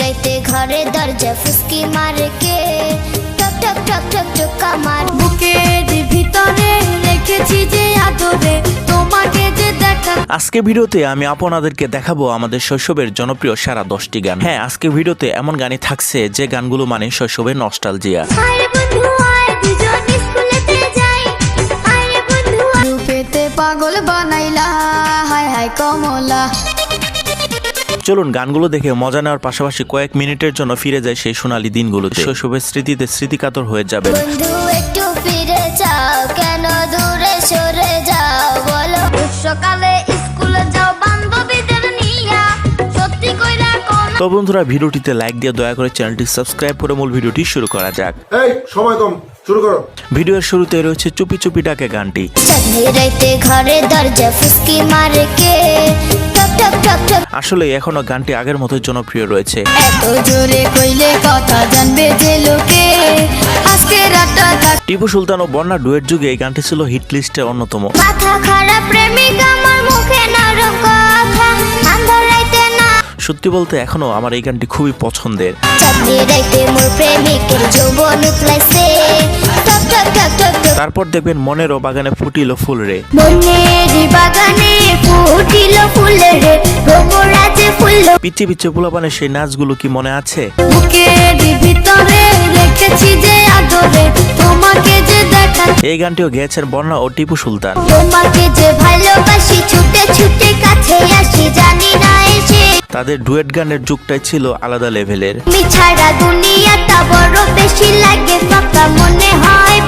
রাইতে ঘরে দরজা ফুসকি মারে কে? টক টক টক টক টক কামার বুকের ভিতরে রেখেছি যে আদরে তোমাকে যে দেখা আজকে ভিডিওতে আমি আপনাদেরকে দেখাবো আমাদের শৈশবের জনপ্রিয় সারা দশটি গান। হ্যাঁ আজকে ভিডিওতে এমন গানই থাকছে যে গানগুলো মানে শৈশবের নস্টালজিয়া আয়। রূপেতে পাগল বানাইলা হায় হায় কমলা। চলুন গানগুলো দেখে মজা নেওয়ার পাশাপাশি কয়েক মিনিটের জন্য ফিরে যায় সেই সোনালী দিনগুলোতে। শৈশবের স্মৃতিতে স্মৃতিকাতর হয়ে যাবেন। একটু ফিরে যাও। কেন দূরে সরে যাও? বলো সকালে স্কুলে যাও বান্ধবীদের নিয়া। সত্যি কইরা তো বন্ধুরা ভিডিওটিতে লাইক দিয়ে দয়া করে চ্যানেলটি সাবস্ক্রাইব করে মূল ভিডিওটি শুরু করা যাক। এই সময় কম। শুরু করো। ভিডিওর শুরুতে রয়েছে চুপি চুপি ডাকে গানটি। ঘরে দরজা ফুসকি মারে কে? আসলে এখনও গানটি আগের মতোই জনপ্রিয় রয়েছে। টিপু সুলতান ও বন্যা ডুয়েট যুগে এই গানটি ছিল হিট লিস্টের অন্যতম। সত্যি বলতে এখনও আমার এই গানটি খুবই পছন্দের। প্রেমিকের তারপর দেখবেন মনেরও বাগানে ফুটিল ফুল রে। বাগানে ফুটিল ভোমরাজে ফুল। পিচ্ছে পিচ্ছে পোলাপানের সেই নাচগুলো কি মনে আছে? এই গানটিও গেয়েছেন বন্যা ও টিপু সুলতান। তোমাকে যে ভালোবাসি ছুটে ছুটে কাছে আসি জানি না এসে। তাদের ডুয়েট গানের যুগটাই ছিল আলাদা লেভেলের। দুনিয়াটা বড় বেশি লাগে ফাঁকা মনে হয়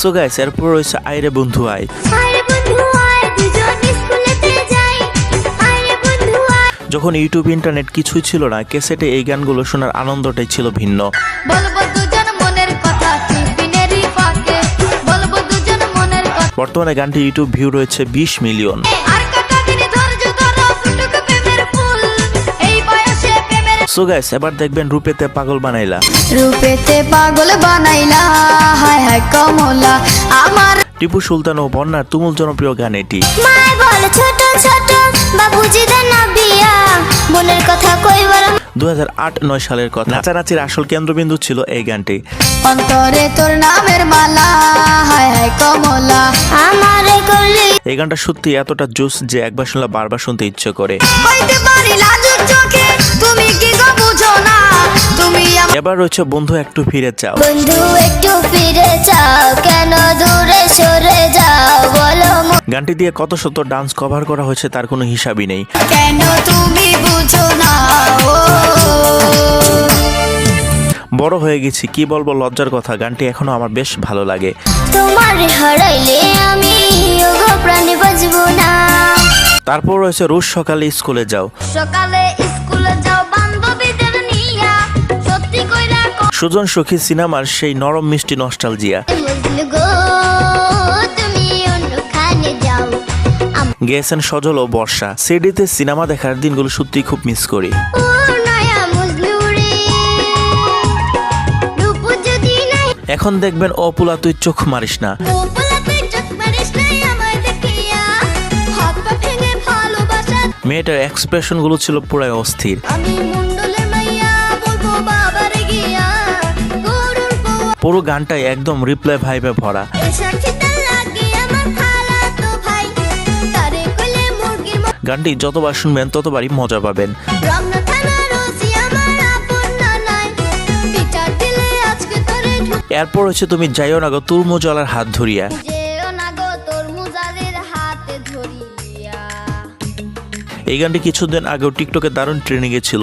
সো গাইস এরপর রয়েছে আইরে বন্ধু আই। আয় যখন ইউটিউব ইন্টারনেট কিছুই ছিল না ক্যাসেটে এই গানগুলো শোনার আনন্দটাই ছিল ভিন্ন। বর্তমানে গানটি ইউটিউব ভিউ রয়েছে বিশ মিলিয়ন। সো গাইস এবার দেখবেন রূপেতে পাগল বানাইলা। রূপেতে পাগল বানাইলা হায় হায় কমলা আমার টিপু সুলতান ও বন্যার তুমুল জনপ্রিয় গান এটি। বল ছোট ছোট বাবুজি দেন না বিয়া মনের কথা কইবার দু আট নয় সালের কথা। নাচানাচির আসল কেন্দ্রবিন্দু ছিল এই গানটি। অন্তরে তোর নামের মালা হায় হায় কমলা আমারে করলি এই গানটা সত্যি এতটা জোস যে একবার শুনলে বারবার শুনতে ইচ্ছে করে। কইতে পারি লাজুক চোখে তুমি কি এবার রয়েছে বন্ধু একটু ফিরে চাও বন্ধু একটু ফিরে যাও কেন দূরে সরে যাও বলো গানটি দিয়ে কত শত ডান্স কভার করা হয়েছে তার কোনো হিসাবই নেই। কেন তুমি বুঝো না বড় হয়ে গেছি কি বলব লজ্জার কথা গানটি এখনও আমার বেশ ভালো লাগে। তোমার হারাইলে আমি ওগো প্রাণী বাজবো না। তারপর রয়েছে রোজ সকালে স্কুলে যাও। সকালে সুজন সখী সিনেমার সেই নরম মিষ্টি নস্টালজিয়া। বুঝলে গো তুমি অন্যখানে যাও গেয়েছেন সজল ও বর্ষা। সিডিতে সিনেমা দেখার দিনগুলো সত্যি খুব মিস করি। এখন দেখবেন অপুলা, তুই চোখ মারিস না। মেয়েটার এক্সপ্রেশনগুলো ছিল পুরাই অস্থির। পুরো গানটাই একদম রিপ্লাই ভাইবে ভরা। গানটি যতবার শুনবেন, ততবারই মজা পাবেন। এরপর হচ্ছে তুমি যাইও না গো তুরমুজলার হাতে ধরিয়া। এই গানটি কিছুদিন আগেও টিকটকে দারুণ ট্রেনিংয়ে ছিল।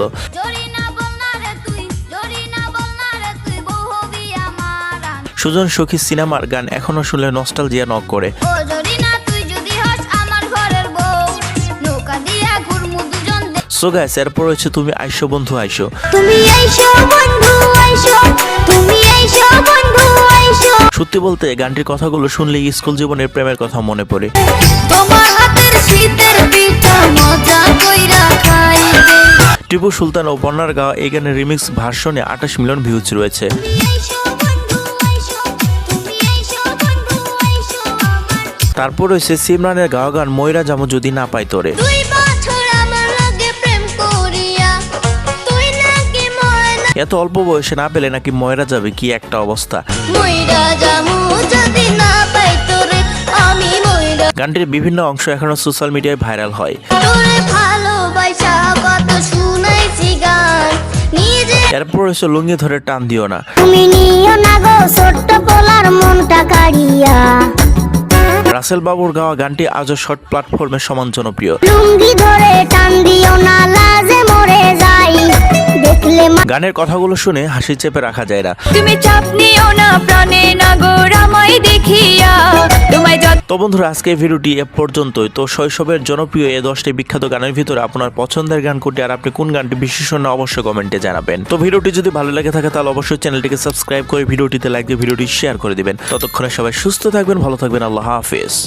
সুজন সখী সিনেমার গান এখনও শুনলে নস্টালজিয়া নক করে সো গাইস এরপর হচ্ছে তুমি আইসো বন্ধু আইসো। তুমি আইসো বন্ধু আইসো। তুমি আইসো বন্ধু আইসো। সত্যি বলতে গানটির কথাগুলো শুনলে স্কুল জীবনের প্রেমের কথা মনে পড়ে। তোমার হাতের শীতের পিঠা মজা কইরা খাইতে টিপু সুলতান ও বন্যার গাওয়া এই গানের রিমিক্স ভার্সনে আঠাশ মিলিয়ন ভিউজ রয়েছে। তারপর রয়েছে সিমরানের গাওয়া গান ময়রা জামো যদি না পাই তোরে। এত অল্প বয়সে না পেলে নাকি ময়রা যাবে? কি একটা অবস্থা। গানটির বিভিন্ন অংশ এখনও সোশ্যাল মিডিয়ায় ভাইরাল হয়। এরপর হচ্ছে লুঙ্গি ধরে টান দিও না। তুমি নিও না গো ছোট্ট পোলার মনটা কাড়িয়া। রাসেল বাবুর গাওয়া গানটি আজও শর্ট প্ল্যাটফর্মে সমান জনপ্রিয়। গানের কথাগুলো শুনে হাসি চেপে রাখা যায় না। তুমি চাপ নিও না প্রাণে নাগর আমায় দেখিয়া। তোমায় তো বন্ধুরা আজকে ভিডিওটি এ পর্যন্তই। তো শৈশবের জনপ্রিয় এই দশটি বিখ্যাত গানের ভিতরে আপনার পছন্দের গান কোনটি আর আপনি কোন গানটি বিশেষণ অবশ্যই কমেন্টে জানাবেন। তো ভিডিওটি যদি ভালো লেগে থাকে তাহলে অবশ্যই চ্যানেলটিকে সাবস্ক্রাইব করে ভিডিওটিতে লাইক দিয়ে ভিডিওটি শেয়ার করে দিবেন। ততক্ষণে সবাই সুস্থ থাকবেন ভালো থাকবেন আল্লাহ হাফেজ। this.